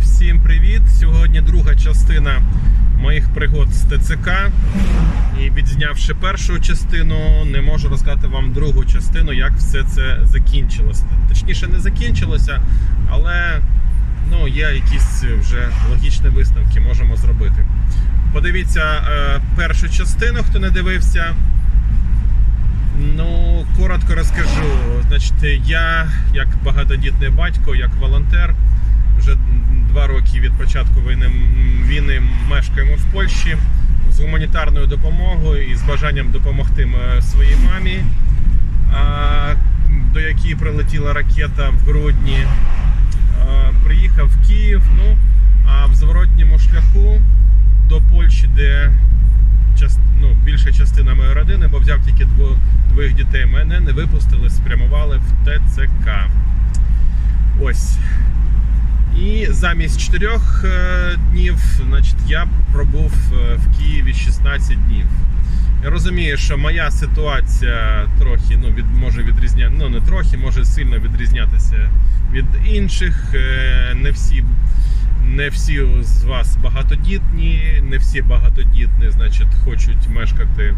всім привіт! Сьогодні друга частина моїх пригод з ТЦК. І відзнявши першу частину, не можу розказати вам другу частину, як все це закінчилося. Точніше, не закінчилося, але ну, є якісь вже логічні висновки, можемо зробити. Подивіться е, першу частину, хто не дивився. Ну, коротко розкажу. Значить, я, як багатодітний батько, як волонтер, вже два роки від початку війни, війни мешкаємо в Польщі з гуманітарною допомогою і з бажанням допомогти своїй мамі, до якої прилетіла ракета в грудні. Приїхав в Київ. Ну, а в зворотньому шляху до Польщі, де ну, більша частина моєї родини, бо взяв тільки дво, двох дітей. Мене не випустили, спрямували в ТЦК. Ось. Замість 4 днів, значить, я пробув е, в Києві 16 днів. Я розумію, що моя ситуація трохи ну, від, може відрізняти, ну не трохи, може сильно відрізнятися від інших. Е, Не всі не всі з вас багатодітні, не всі багатодітні, значить, хочуть мешкати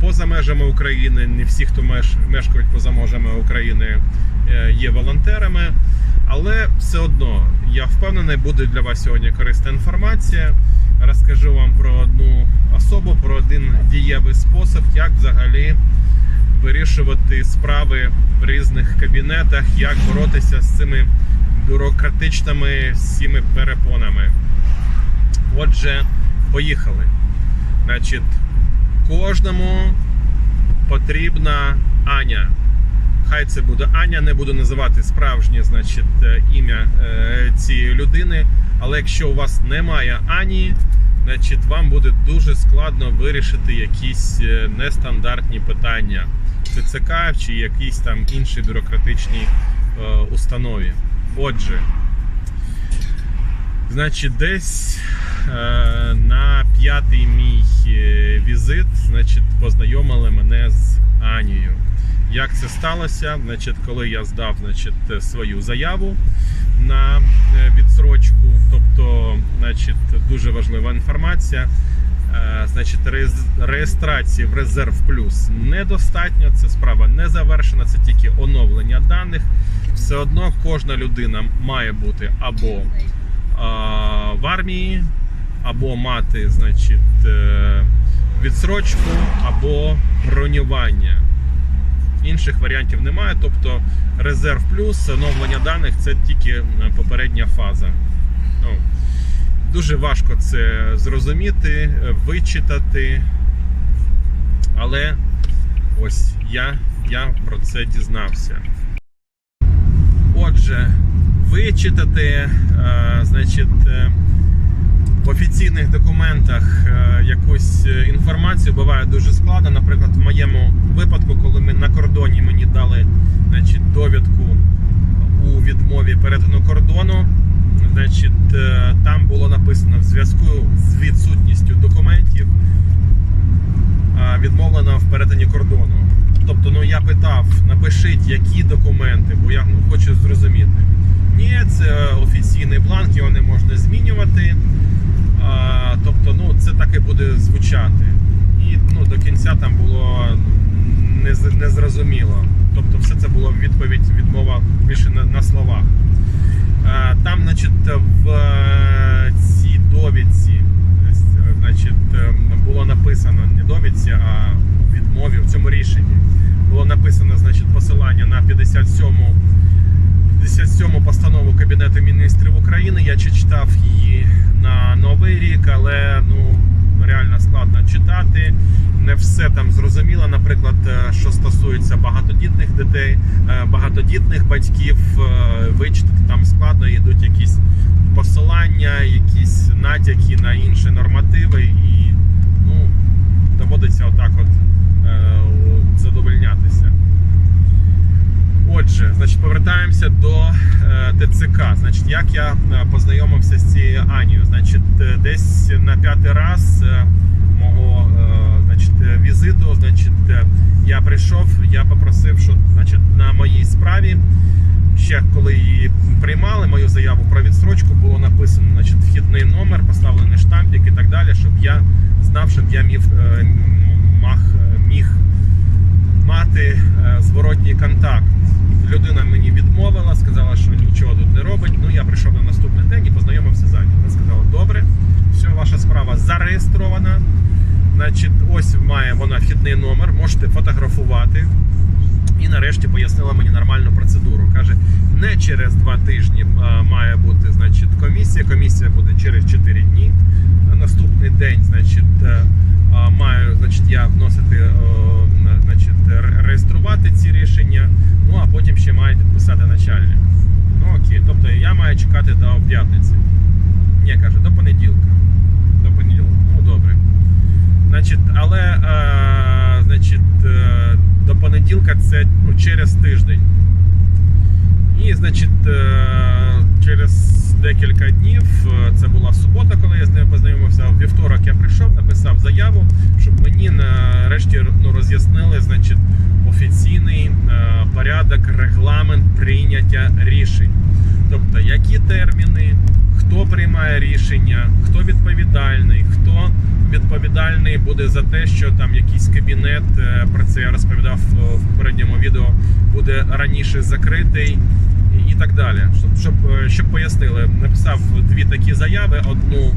поза межами України. Не всі, хто меш- мешкають поза межами України, е, є волонтерами. Але все одно я впевнений, буде для вас сьогодні корисна інформація. Розкажу вам про одну особу, про один дієвий спосіб, як взагалі вирішувати справи в різних кабінетах, як боротися з цими бюрократичними всіми перепонами. Отже, поїхали. Значить, кожному потрібна Аня. Хай це буде Аня, не буду називати справжнє значить, е, ім'я е, цієї людини. Але якщо у вас немає Ані, значить вам буде дуже складно вирішити якісь е, нестандартні питання в ТЦК чи якійсь там іншій бюрократичній установі. Отже, значить, десь на п'ятий мій візит, значить, познайомили мене з Анією. Як це сталося? Значить, коли я здав значить, свою заяву на е, відсрочку, тобто, значить, дуже важлива інформація. Е, Значить, реєс- реєстрації в резерв плюс недостатньо. Це справа не завершена, це тільки оновлення даних. Все одно кожна людина має бути або а, в армії, або мати, значить, е, відсрочку, або бронювання. Інших варіантів немає. Тобто резерв плюс, оновлення даних це тільки попередня фаза. Ну, дуже важко це зрозуміти, вичитати. Але ось я, я про це дізнався. Отже, вичитати, е, значить, е, в офіційних документах е, якусь е, інформацію буває дуже складно. Наприклад, в моєму випадку, коли ми на кордоні мені дали значить, довідку у відмові перетину кордону, значить, е, там було написано в зв'язку з відсутністю документів відмовлено в перетині кордону. Тобто, ну я питав, напишіть, які документи, бо я ну, хочу зрозуміти. Ні, це офіційний бланк, його не можна змінювати. А, тобто, ну це так і буде звучати. І ну, до кінця там було не, з- не. Тобто, все це було відповідь, відмова більше на, на словах. А, там, значить, в е, цій довідці, значить, е, було написано не довідці, а відмові в цьому рішенні було написано значить, посилання на 57 57 постанову Кабінету міністрів України. Я чи читав її на новий рік, але ну реально складно читати. Не все там зрозуміло. Наприклад, е, що стосується багатодітних дітей, е, багатодітних батьків, е, вичитати там складно, йдуть якісь посилання, якісь натяки на інші нормативи, і ну доводиться отак от е, задовольнятися. Отже, значить, повертаємося до е, ТЦК. Значить, як я е, познайомився з цією Анією? Значить, е, десь на п'ятий раз е, мого значить, візиту, значить, я прийшов, я попросив, що значить, на моїй справі, ще коли її приймали, мою заяву про відстрочку, було написано. вхідний номер, поставлений штампік і так далі, щоб я знав, щоб я міг, міг мати зворотній контакт. Людина мені відмовила, сказала, що нічого тут не робить. Ну я прийшов на наступний день і познайомився з Ані. Вона сказала, добре, все, ваша справа зареєстрована. Значить, ось має вона вхідний номер, можете фотографувати. І нарешті пояснила мені нормальну процедуру. Каже, не через два тижні має бути значить, комісія. Комісія буде через 4 дні. На наступний день, значить, е, маю значить, я вносити, е, на- значить, ре- реєструвати ці рішення. Ну а потім ще має підписати начальник. Ну окей, тобто чекати до п'ятниці. Ні, каже, до понеділка. До понеділка. Ну добре. Значить, але е, значить, е, до понеділка це ну, через тиждень. І, значить, е, через декілька днів, е, це була субота, коли я з нею познайомився. В вівторок я прийшов, написав заяву, щоб мені нарешті ну, роз'яснили значить, офіційний е, порядок, регламент прийняття рішень. Тобто, які терміни, хто приймає рішення, хто відповідальний, хто відповідальний буде за те, що там якийсь кабінет, е, про це я розповідав е, в попередньому відео, буде раніше закритий і- так далі. Щоб, щоб, е, щоб пояснили, написав дві такі заяви: одну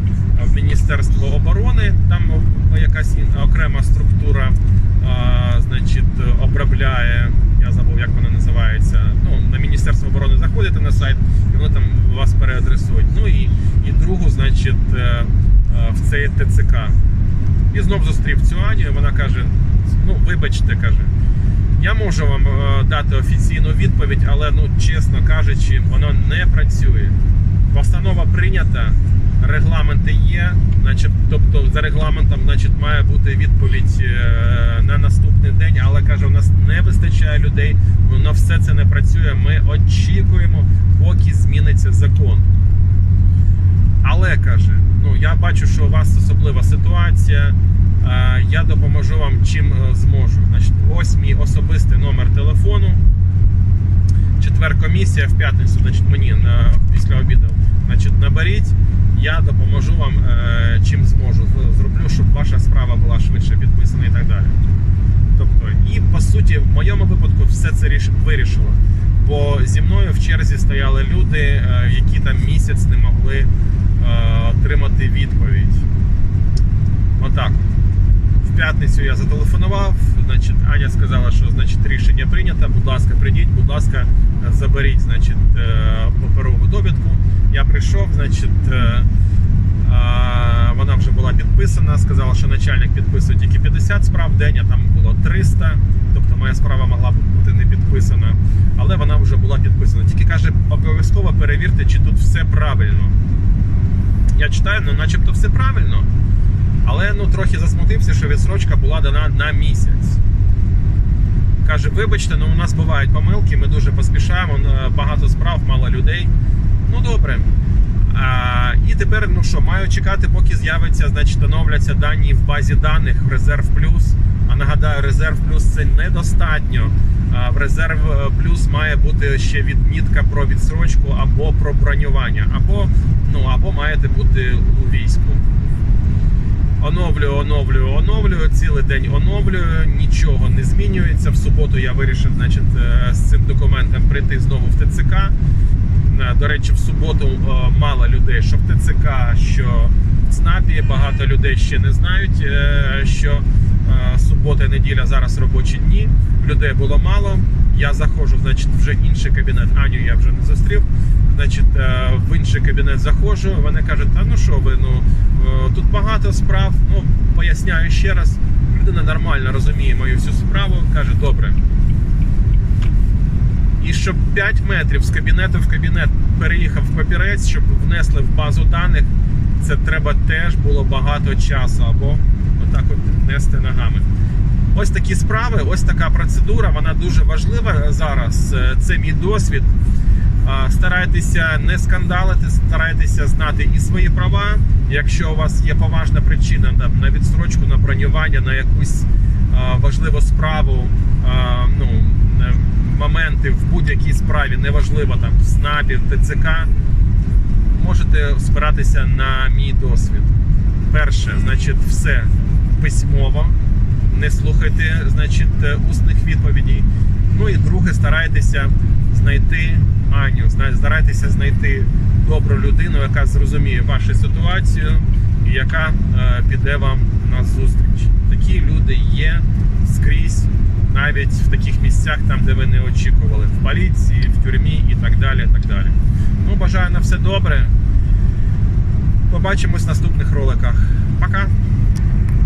в Міністерство оборони, там якась окрема структура, а, значить, обробляє. Я забув, як вона називається. Ну, на Міністерство оборони заходите на сайт, і воно там вас переадресують. Ну і, і другу, значить, е, е, в цей ТЦК. І знов зустрів цю Аню, і вона каже: ну, вибачте, каже, я можу вам е, дати офіційну відповідь, але ну, чесно кажучи, воно не працює. Постанова прийнята, регламенти є, значить, тобто за регламентом значить, має бути відповідь на наступний день, але каже, у нас не вистачає людей, воно все це не працює. Ми очікуємо, поки зміниться закон. Але каже, ну я бачу, що у вас особлива ситуація. е, Я допоможу вам чим е, зможу. Значить, ось мій особистий номер телефону. Четвер комісія в п'ятницю, значить, мені на після обіду. Значить, наберіть, я допоможу вам е, чим зможу. Зроблю, щоб ваша справа була швидше підписана і так далі. Тобто, і по суті, в моєму випадку все це ріш... вирішило. Бо зі мною в черзі стояли люди, е, які там місяць не могли е, отримати відповідь. Отак. В п'ятницю я зателефонував. Значить, Аня сказала, що значить рішення прийнято. Будь ласка, прийдіть, будь ласка, заберіть значить, е, паперову довідку. Я прийшов, значить. е, Вона вже була підписана. Сказала, що начальник підписує тільки 50 справ в день, а там було 300. Тобто моя справа могла бути не підписана, але вона вже була підписана. Тільки каже, обов'язково перевірте, чи тут все правильно. Я читаю, ну начебто все правильно. Але ну трохи засмутився, що відсрочка була дана на місяць. Каже, вибачте, ну у нас бувають помилки, ми дуже поспішаємо, е, багато справ, мало людей. Ну добре. А, і тепер, ну що, маю чекати, поки з'явиться, значить, оновляться дані в базі даних в Резерв Плюс. А нагадаю, Резерв Плюс це недостатньо. В Резерв е, Плюс має бути ще відмітка про відсрочку або про бронювання, або, ну, або маєте бути у війську. Оновлюю, оновлюю, оновлюю, цілий день оновлюю, нічого не змінюється. В суботу я вирішив значить, е, з цим документом прийти знову в ТЦК. Е, До речі, в суботу мало людей, що в ТЦК, що в ЦНАПі. Багато людей ще не знають, що субота і неділя зараз робочі дні. Людей було мало. Я заходжу, значить, вже інший кабінет. Аню я вже не зустрів. Значить, е, в інший кабінет заходжу. Вони кажуть, та ну що ви, ну е, тут багато справ. Ну поясняю ще раз. Людина нормально розуміє мою всю справу. каже, добре. І щоб 5 метрів з кабінету в кабінет переїхав папірець, щоб внесли в базу даних, це треба теж було багато часу або отак от нести ногами. Ось такі справи, ось така процедура. Вона дуже важлива зараз. Це мій досвід. Старайтеся не скандалити, старайтеся знати і свої права. Якщо у вас є поважна причина там, на відстрочку, на бронювання, на якусь а, важливу справу, а, ну, е, моменти в будь-якій справі, неважливо там в СНАПі, в ТЦК, можете спиратися на мій досвід. перше, значить, все письмово. Не слухайте, значить, е, усних відповідей. Ну і друге, старайтеся знайти Аню, старайтеся знайти добру людину, яка зрозуміє вашу ситуацію і яка е, піде вам на зустріч. Такі люди є скрізь, навіть в таких місцях, там, де ви не очікували, в поліції, в тюрмі і так далі. Так далі. Ну, бажаю на все добре. Побачимось в наступних роликах. Пока!